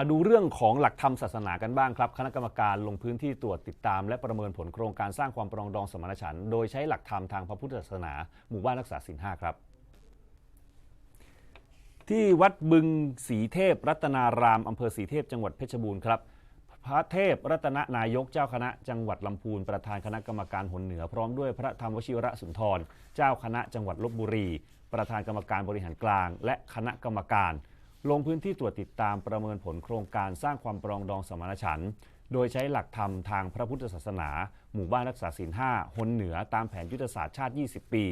มาดูเรื่องของหลักธรรมศาสนากันบ้างครับ คณะกรรมการลงพื้นที่ตรวจติดตาม และประเมินผลโครงการสร้างความปรองดองสมานฉันท์โดยใช้หลักธรรมทางพระพุทธศาสนา หมู่บ้านรักษาศีลห้าครับ ที่วัดบึงศรีเทพรัตนารามอำเภอศรีเทพจังหวัดเพชรบูรณ์ครับ พระเทพรัตนนายกเจ้าคณะจังหวัดลำพูนประธานคณะกรรมการหนเหนือ พร้อมด้วยพระธรรมวชิระสุนทร เจ้าคณะจังหวัดลบบุรี ประธานกรรมการบริหารกลาง และคณะกรรมการ ลงพื้นที่ตรวจติดตามประเมินผลโครงการสร้างความปรองดองสมานฉันท์โดยใช้หลักธรรมทางพระพุทธศาสนา หมู่บ้านรักษาศีลห้าหนเหนือตามแผนยุทธศาสตร์ชาติ 20 ปี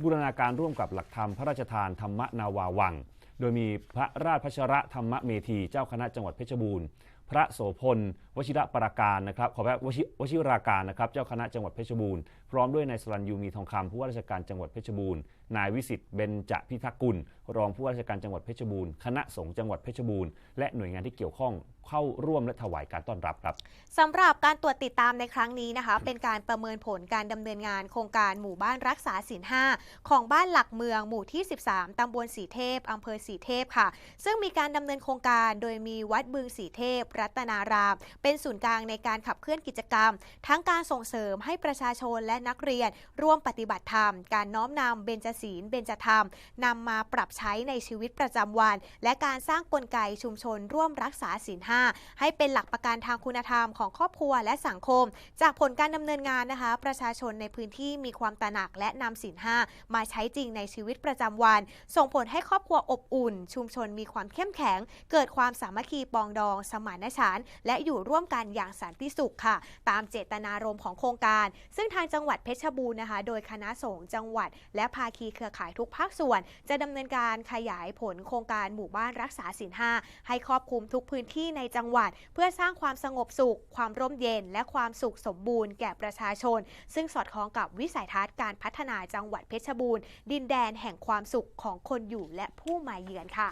บูรณาการร่วมกับหลักธรรมพระราชทานธรรมนาวาวัง โดยมีพระราชพัชระธรรมเมธีเจ้าคณะจังหวัดเพชรบูรณ์ พระโสพลวชิระปราการนะครับขอแปลวชิวชิราการนะครับเจ้าคณะจังหวัดเพชรบูรณ์พร้อมด้วยนายสรัญยูมีทองคำผู้ว่าราชการจังหวัดเพชรบูรณ์นายวิสิทธิ์เบญจพิทักษ์กุล รองผู้ว่าราชการจังหวัดเพชรบูรณ์คณะสงฆ์จังหวัดเพชรบูรณ์และหน่วยงานที่เกี่ยวข้อง เข้าร่วมและถวายการต้อนรับครับสำหรับการตรวจติดตามในครั้งนี้นะคะ เป็นการประเมินผลการดำเนินงานโครงการหมู่บ้านรักษาศีลห้าของบ้านหลักเมืองหมู่ที่ 13ตำบลสีเทพอำเภอสีเทพค่ะ ซึ่งมีการดำเนินโครงการโดยมีวัดบึงสีเทพ รัตนาราม เป็นศูนย์กลางในการขับเคลื่อนกิจกรรม ทั้งการส่งเสริมให้ประชาชนและนักเรียน ร่วมปฏิบัติธรรม การน้อมนำเบญจศีลเบญจธรรมนำมาปรับใช้ในชีวิตประจำวัน และการสร้างกลไกชุมชนร่วมรักษาศีลห้าให้เป็นหลักประกันทางคุณธรรมของครอบครัวและสังคม จากผลการดำเนินงานนะคะ ประชาชนในพื้นที่มีความตระหนักและนำศีลห้ามาใช้จริงในชีวิตประจำวัน ส่งผลให้ครอบครัวอบอุ่น ชุมชนมีความเข้มแข็ง เกิดความสามัคคีปองดอง สมานฉันท์และอยู่ร่วมกันอย่างสันติสุขค่ะ ตามเจตนารมณ์ของโครงการ ซึ่งทางจังหวัดเพชรบูรณ์นะคะ โดยคณะสงฆ์จังหวัด และภาคีเครือข่ายทุกภาคส่วน จะดำเนินการขยายผลโครงการหมู่บ้านรักษาศีลห้าให้ครอบคลุมทุกพื้นที่ในจังหวัด เพื่อสร้างความสงบสุข ความร่มเย็น และความสุขสมบูรณ์แก่ประชาชน ซึ่งสอดคล้องกับวิสัยทัศน์การพัฒนาจังหวัดเพชรบูรณ์ ดินแดนแห่งความสุขของคนอยู่และผู้มาเยือนค่ะ